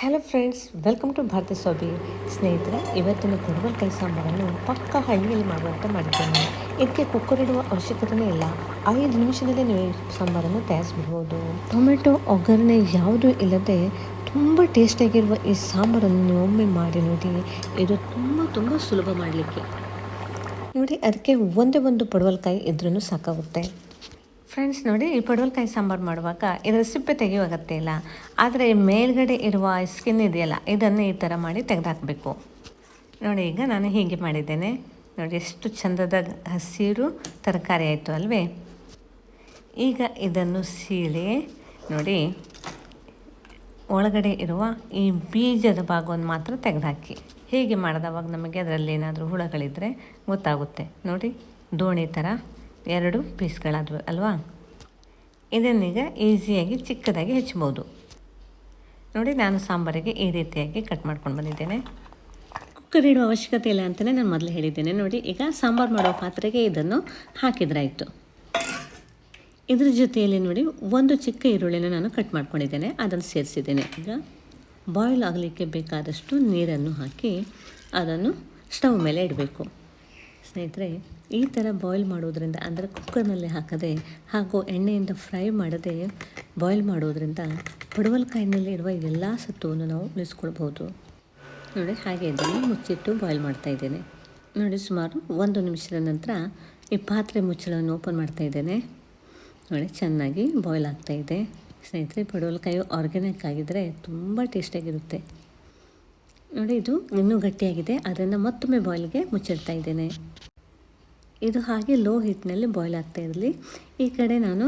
Hello friends welcome to Bharathi Swamy ಸ್ನೇಹಿತರೆ, ಇವತ್ತಿನ ಪಡವಲಕಾಯಿ ಸಾಂಬಾರನ್ನು ಪಕ್ಕ ಹಳ್ಳಿಯಲ್ಲಿ ಮಾಡುವಂಥ ಮಾಡಿದ್ದೇನೆ. ಇದಕ್ಕೆ ಕುಕ್ಕರ್ ಇಡುವ ಅವಶ್ಯಕತೆಯೇ ಇಲ್ಲ. ಐದು ನಿಮಿಷದಲ್ಲಿ ನೀವು ಸಾಂಬಾರನ್ನು ತಯಾರಿಸ್ಬಿಡ್ಬೋದು. ಟೊಮೆಟೊ ಒಗ್ಗರಣೆ ಯಾವುದೂ ಇಲ್ಲದೆ ತುಂಬ ಟೇಸ್ಟಿಯಾಗಿರುವ ಈ ಸಾಂಬಾರನ್ನು ಒಮ್ಮೆ ಮಾಡಿ ನೋಡಿ. ಇದು ತುಂಬ ತುಂಬ ಸುಲಭ ಮಾಡಲಿಕ್ಕೆ. ನೋಡಿ, ಅದಕ್ಕೆ ಒಂದೇ ಒಂದು ಪಡುವಲ್ಕಾಯಿ ಇದ್ರೂ ಸಾಕಾಗುತ್ತೆ. ಫ್ರೆಂಡ್ಸ್ ನೋಡಿ, ಈ ಪಡವಲ್ಕಾಯಿ ಸಾಂಬಾರು ಮಾಡುವಾಗ ಇದರ ಸಿಪ್ಪೆ ತೆಗೆಯುವ ಇಲ್ಲ? ಆದರೆ ಮೇಲ್ಗಡೆ ಇರುವ ಸ್ಕಿನ್ ಇದೆಯಲ್ಲ, ಇದನ್ನು ಈ ಥರ ಮಾಡಿ ತೆಗೆದಾಕಬೇಕು. ನೋಡಿ, ಈಗ ನಾನು ಹೀಗೆ ಮಾಡಿದ್ದೇನೆ. ನೋಡಿ, ಎಷ್ಟು ಚಂದದ ಹಸಿರು ತರಕಾರಿ ಆಯಿತು ಅಲ್ವೇ? ಈಗ ಇದನ್ನು ಸೀಳಿ, ನೋಡಿ, ಒಳಗಡೆ ಇರುವ ಈ ಬೀಜದ ಭಾಗವನ್ನು ಮಾತ್ರ ತೆಗೆದುಹಾಕಿ ಹೀಗೆ ಮಾಡಿದವಾಗ ನಮಗೆ ಅದರಲ್ಲಿ ಏನಾದರೂ ಹುಳಗಳಿದ್ದರೆ ಗೊತ್ತಾಗುತ್ತೆ. ನೋಡಿ, ದೋಣಿ ಥರ ಎರಡು ಪೀಸ್ಗಳಾದವು, ಅಲ್ವಾ? ಇದನ್ನೀಗ ಈಸಿಯಾಗಿ ಚಿಕ್ಕದಾಗಿ ಹೆಚ್ಚಬೋದು ನೋಡಿ, ನಾನು ಸಾಂಬಾರಿಗೆ ಈ ರೀತಿಯಾಗಿ ಕಟ್ ಮಾಡ್ಕೊಂಡು ಬಂದಿದ್ದೇನೆ. ಕುಕ್ಕರ್ ಇಡುವ ಅವಶ್ಯಕತೆ ಇಲ್ಲ ಅಂತಲೇ ನಾನು ಮೊದಲು ಹೇಳಿದ್ದೇನೆ. ನೋಡಿ, ಈಗ ಸಾಂಬಾರು ಮಾಡೋ ಪಾತ್ರೆಗೆ ಇದನ್ನು ಹಾಕಿದ್ರಾಯಿತು. ಇದ್ರ ಜೊತೆಯಲ್ಲಿ ನೋಡಿ, ಒಂದು ಚಿಕ್ಕ ಈರುಳ್ಳಿನ ನಾನು ಕಟ್ ಮಾಡ್ಕೊಂಡಿದ್ದೇನೆ. ಅದನ್ನು ಸೇರಿಸಿದ್ದೇನೆ. ಈಗ ಬಾಯ್ಲ್ ಆಗಲಿಕ್ಕೆ ಬೇಕಾದಷ್ಟು ನೀರನ್ನು ಹಾಕಿ ಅದನ್ನು ಸ್ಟವ್ ಮೇಲೆ ಇಡಬೇಕು. ಸ್ನೇಹಿತರೆ ಈ ಥರ ಬಾಯ್ಲ್ ಮಾಡೋದ್ರಿಂದ ಅಂದರೆ ಕುಕ್ಕರ್ನಲ್ಲಿ ಹಾಕದೆ ಹಾಗೂ ಎಣ್ಣೆಯಿಂದ ಫ್ರೈ ಮಾಡದೆ ಬಾಯ್ಲ್ ಮಾಡೋದ್ರಿಂದ ಪಡವಲಕಾಯಿನಲ್ಲಿ ಇರುವ ಎಲ್ಲ ಸತ್ತುವನ್ನು ನಾವು ಉಳಿಸ್ಕೊಳ್ಬೋದು ನೋಡಿ, ಹಾಗೆ ಇದನ್ನು ಮುಚ್ಚಿಟ್ಟು ಬಾಯ್ಲ್ ಮಾಡ್ತಾ ಇದ್ದೇನೆ. ನೋಡಿ, ಸುಮಾರು ಒಂದು ನಿಮಿಷದ ನಂತರ ಈ ಪಾತ್ರೆ ಮುಚ್ಚಳವನ್ನು ಓಪನ್ ಮಾಡ್ತಾ ಇದ್ದೇನೆ. ನೋಡಿ, ಚೆನ್ನಾಗಿ ಬಾಯ್ಲ್ ಆಗ್ತಾ ಇದೆ. ಸ್ನೇಹಿತರೆ, ಪಡವಲಕಾಯಿ ಆರ್ಗ್ಯಾನಿಕ್ ಆಗಿದ್ದರೆ ತುಂಬ ಟೇಸ್ಟಿಯಾಗಿರುತ್ತೆ ನೋಡಿ, ಇದು ಇನ್ನೂ ಗಟ್ಟಿಯಾಗಿದೆ. ಅದನ್ನು ಮತ್ತೊಮ್ಮೆ ಬಾಯ್ಲ್ಗೆ ಮುಚ್ಚಿಡ್ತಾ ಇದ್ದೇನೆ. ಇದು ಹಾಗೆ ಲೋ ಹಿಟ್ಟಿನಲ್ಲಿ ಬಾಯ್ಲ್ ಆಗ್ತಾ ಇರಲಿ. ಈ ಕಡೆ ನಾನು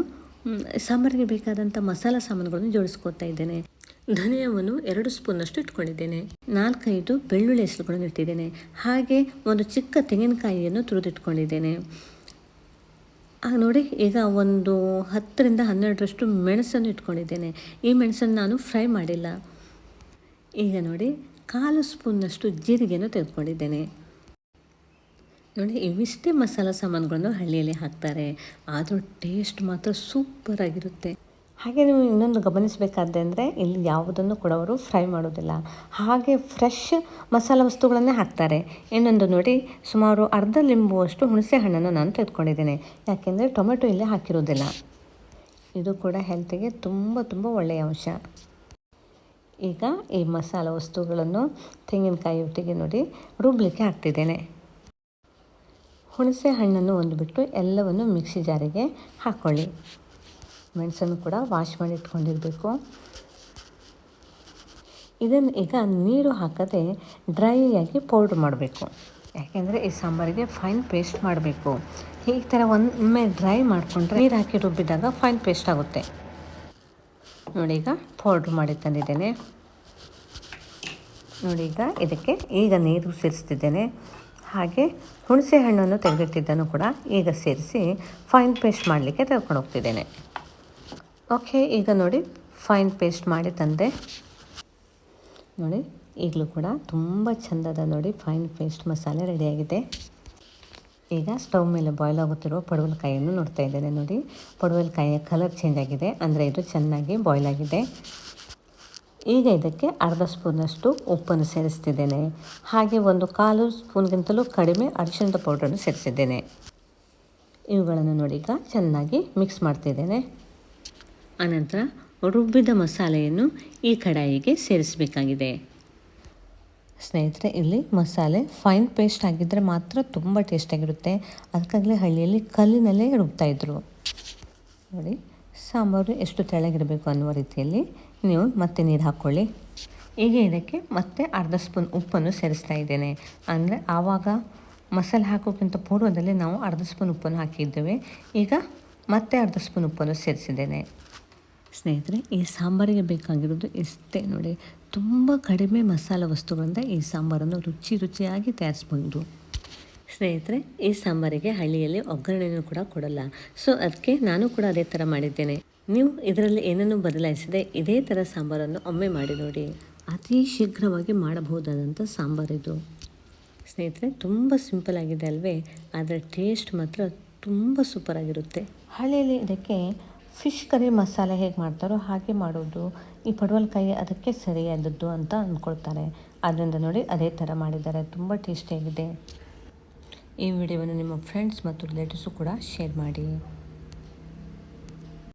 ಸಾಂಬಾರಿಗೆ ಬೇಕಾದಂಥ ಮಸಾಲ ಸಾಮಾನುಗಳನ್ನು ಜೋಡಿಸ್ಕೊತಾ ಇದ್ದೇನೆ. ಧನಿಯವನ್ನು ಎರಡು ಸ್ಪೂನಷ್ಟು ಇಟ್ಕೊಂಡಿದ್ದೇನೆ. ನಾಲ್ಕೈದು ಬೆಳ್ಳುಳ್ಳಿ ಹೆಸರುಗಳನ್ನು ಇಟ್ಟಿದ್ದೇನೆ. ಹಾಗೆ ಒಂದು ಚಿಕ್ಕ ತೆಂಗಿನಕಾಯಿಯನ್ನು ತುರಿದಿಟ್ಕೊಂಡಿದ್ದೇನೆ. ನೋಡಿ, ಈಗ ಒಂದು ಹತ್ತರಿಂದ ಹನ್ನೆರಡರಷ್ಟು ಮೆಣಸನ್ನು ಇಟ್ಕೊಂಡಿದ್ದೇನೆ. ಈ ಮೆಣಸನ್ನು ನಾನು ಫ್ರೈ ಮಾಡಿಲ್ಲ. ಈಗ ನೋಡಿ, ಕಾಲು ಸ್ಪೂನ್ನಷ್ಟು ಜೀರಿಗೆಯನ್ನು ತೆಗೆದುಕೊಂಡಿದ್ದೇನೆ. ನೋಡಿ, ಇವಿಷ್ಟೇ ಮಸಾಲ ಸಾಮಾನುಗಳನ್ನು ಹಳ್ಳಿಯಲ್ಲಿ ಹಾಕ್ತಾರೆ. ಆದರೂ ಟೇಸ್ಟ್ ಮಾತ್ರ ಸೂಪರ್ ಆಗಿರುತ್ತೆ. ಹಾಗೆ ನೀವು ಇನ್ನೊಂದು ಗಮನಿಸಬೇಕಾದ್ರೆ ಇಲ್ಲಿ ಯಾವುದನ್ನು ಕೂಡ ಅವರು ಫ್ರೈ ಮಾಡೋದಿಲ್ಲ. ಹಾಗೆ ಫ್ರೆಶ್ ಮಸಾಲ ವಸ್ತುಗಳನ್ನೇ ಹಾಕ್ತಾರೆ. ಇನ್ನೊಂದು ನೋಡಿ, ಸುಮಾರು ಅರ್ಧ ಲಿಂಬುವಷ್ಟು ಹುಣಸೆ ಹಣ್ಣನ್ನು ನಾನು ತೆಗೆದುಕೊಂಡಿದ್ದೇನೆ. ಯಾಕೆಂದರೆ ಟೊಮೆಟೊ ಇಲ್ಲಿ ಹಾಕಿರೋದಿಲ್ಲ. ಇದು ಕೂಡ ಹೆಲ್ತಿಗೆ ತುಂಬ ತುಂಬ ಒಳ್ಳೆಯ ಅಂಶ. ಈಗ ಈ ಮಸಾಲ ವಸ್ತುಗಳನ್ನು ತೆಂಗಿನಕಾಯಿ ಒಟ್ಟಿಗೆ ನೋಡಿ, ರುಬ್ಲಿಕ್ಕೆ ಹಾಕ್ತಿದ್ದೇನೆ. ಹುಣಸೆ ಹಣ್ಣನ್ನು ಒಂದು ಬಿಟ್ಟು ಎಲ್ಲವನ್ನು ಮಿಕ್ಸಿ ಜಾರಿಗೆ ಹಾಕ್ಕೊಳ್ಳಿ ಮೆಣಸನ್ನು ಕೂಡ ವಾಶ್ ಮಾಡಿ ಇಟ್ಕೊಂಡಿರಬೇಕು. ಇದನ್ನು ಈಗ ನೀರು ಹಾಕದೆ ಡ್ರೈಯಾಗಿ ಪೌಡ್ರ್ ಮಾಡಬೇಕು. ಯಾಕೆಂದರೆ ಈ ಸಾಂಬಾರಿಗೆ ಫೈನ್ ಪೇಸ್ಟ್ ಮಾಡಬೇಕು. ಈ ಥರ ಒಮ್ಮೆ ಡ್ರೈ ಮಾಡಿಕೊಂಡ್ರೆ ನೀರು ಹಾಕಿ ರುಬ್ಬಿದಾಗ ಫೈನ್ ಪೇಸ್ಟ್ ಆಗುತ್ತೆ. ನೋಡಿ ಈಗ ಪೌಡ್ರ್ ಮಾಡಿ ತಂದಿದ್ದೇನೆ. ನೋಡಿ ಈಗ ಇದಕ್ಕೆ ಈಗ ನೀರು ಸೇರಿಸ್ತಿದ್ದೇನೆ. ಹಾಗೆ ಹುಣಸೆ ಹಣ್ಣನ್ನು ತೆಗೆದಿಟ್ಟಿದ್ದನ್ನು ಕೂಡ ಈಗ ಸೇರಿಸಿ ಫೈನ್ ಪೇಸ್ಟ್ ಮಾಡಲಿಕ್ಕೆ ತೆಗೆದುಕೊಂಡು ಹೋಗ್ತಿದ್ದೇನೆ. ಓಕೆ ಈಗ ನೋಡಿ ಫೈನ್ ಪೇಸ್ಟ್ ಮಾಡಿ ತಂದೆ. ನೋಡಿ, ಈಗಲೂ ಕೂಡ ತುಂಬ ಚೆಂದದ ನೋಡಿ ಫೈನ್ ಪೇಸ್ಟ್ ಮಸಾಲೆ ರೆಡಿಯಾಗಿದೆ ಈಗ ಸ್ಟವ್ ಮೇಲೆ ಬಾಯ್ಲ್ ಆಗುತ್ತಿರುವ ಪಡವಲಕಾಯಿಯನ್ನು ನೋಡ್ತಾ ಇದ್ದೇನೆ ನೋಡಿ. ಪಡವಲಕಾಯಿಯ ಕಲರ್ ಚೇಂಜ್ ಆಗಿದೆ. ಅಂದರೆ ಇದು ಚೆನ್ನಾಗಿ ಬಾಯ್ಲ್ ಆಗಿದೆ. ಈಗ ಇದಕ್ಕೆ ಅರ್ಧ ಸ್ಪೂನಷ್ಟು ಉಪ್ಪನ್ನು ಸೇರಿಸ್ತಿದ್ದೇನೆ. ಹಾಗೆ ಒಂದು ಕಾಲು ಸ್ಪೂನ್ಗಿಂತಲೂ ಕಡಿಮೆ ಅರಿಶಿಣದ ಪೌಡ್ರನ್ನು ಸೇರಿಸಿದ್ದೇನೆ. ಇವುಗಳನ್ನು ನೋಡಿ ಈಗ ಚೆನ್ನಾಗಿ ಮಿಕ್ಸ್ ಮಾಡ್ತಿದ್ದೇನೆ. ಅನಂತರ ರುಬ್ಬಿದ ಮಸಾಲೆಯನ್ನು ಈ ಕಡಾಯಿಗೆ ಸೇರಿಸಬೇಕಾಗಿದೆ. ಸ್ನೇಹಿತರೆ, ಇಲ್ಲಿ ಮಸಾಲೆ ಫೈನ್ ಪೇಸ್ಟ್ ಆಗಿದ್ದರೆ ಮಾತ್ರ ತುಂಬ ಟೇಸ್ಟಾಗಿರುತ್ತೆ ಅದಕ್ಕಾಗಲೇ ಹಳ್ಳಿಯಲ್ಲಿ ಕಲ್ಲಿನಲ್ಲೇ ರುಬ್ತಾಯಿದ್ರು ನೋಡಿ. ಸಾಂಬಾರು ಎಷ್ಟು ತೆಳ್ಳಗಿರಬೇಕು ಅನ್ನುವ ರೀತಿಯಲ್ಲಿ ನೀವು ಮತ್ತೆ ನೀರು ಹಾಕ್ಕೊಳ್ಳಿ. ಈಗ ಇದಕ್ಕೆ ಮತ್ತೆ ಅರ್ಧ ಸ್ಪೂನ್ ಉಪ್ಪನ್ನು ಸೇರಿಸ್ತಾ ಇದ್ದೇನೆ. ಅಂದರೆ ಆವಾಗ ಮಸಾಲೆ ಹಾಕೋಕ್ಕಿಂತ ಪೂರ್ವದಲ್ಲಿ ನಾವು ಅರ್ಧ ಸ್ಪೂನ್ ಉಪ್ಪನ್ನು ಹಾಕಿದ್ದೇವೆ. ಈಗ ಮತ್ತೆ ಅರ್ಧ ಸ್ಪೂನ್ ಉಪ್ಪನ್ನು ಸೇರಿಸಿದ್ದೇನೆ. ಸ್ನೇಹಿತರೆ, ಈ ಸಾಂಬಾರಿಗೆ ಬೇಕಾಗಿರೋದು ಇಷ್ಟೇ ನೋಡಿ, ತುಂಬ ಕಡಿಮೆ ಮಸಾಲೆ ವಸ್ತುಗಳಿಂದ ಈ ಸಾಂಬಾರನ್ನು ರುಚಿ ರುಚಿಯಾಗಿ ತಯಾರಿಸ್ಬೋದು. ಸ್ನೇಹಿತರೆ, ಈ ಸಾಂಬಾರಿಗೆ ಹಳ್ಳಿಯಲ್ಲಿ ಒಗ್ಗರಣೆಯನ್ನು ಕೂಡ ಕೊಡಲ್ಲ. ಸೊ ಅದಕ್ಕೆ ನಾನು ಕೂಡ ಅದೇ ಥರ ಮಾಡಿದ್ದೇನೆ. ನೀವು ಇದರಲ್ಲಿ ಏನನ್ನು ಬದಲಾಯಿಸದೆ, ಇದೇ ಥರ ಸಾಂಬಾರನ್ನು ಒಮ್ಮೆ ಮಾಡಿ ನೋಡಿ. ಅತಿ ಶೀಘ್ರವಾಗಿ ಮಾಡಬಹುದಾದಂಥ ಸಾಂಬಾರಿದು ಸ್ನೇಹಿತರೆ, ತುಂಬ ಸಿಂಪಲ್ ಆಗಿದೆ ಅಲ್ವೇ? ಅದರ ಟೇಸ್ಟ್ ಮಾತ್ರ ತುಂಬ ಸೂಪರಾಗಿರುತ್ತೆ ಹಳ್ಳಿಯಲ್ಲಿ ಇದಕ್ಕೆ ಫಿಶ್ ಕರಿ ಮಸಾಲೆ ಹೇಗೆ ಮಾಡ್ತಾರೋ ಹಾಗೆ ಮಾಡೋದು. ಈ ಪಡವಲಕಾಯಿ ಅದಕ್ಕೆ ಸರಿಯಾದದ್ದು ಅಂತ ಅಂದ್ಕೊಳ್ತಾರೆ. ಆದ್ದರಿಂದ ನೋಡಿ ಅದೇ ಥರ ಮಾಡಿದ್ದಾರೆ. ತುಂಬ ಟೇಸ್ಟಿಯಾಗಿದೆ ಈ ವಿಡಿಯೋವನ್ನು ನಿಮ್ಮ ಫ್ರೆಂಡ್ಸ್ ಮತ್ತು ರಿಲೇಟಿವ್ಸು ಕೂಡ ಶೇರ್ ಮಾಡಿ.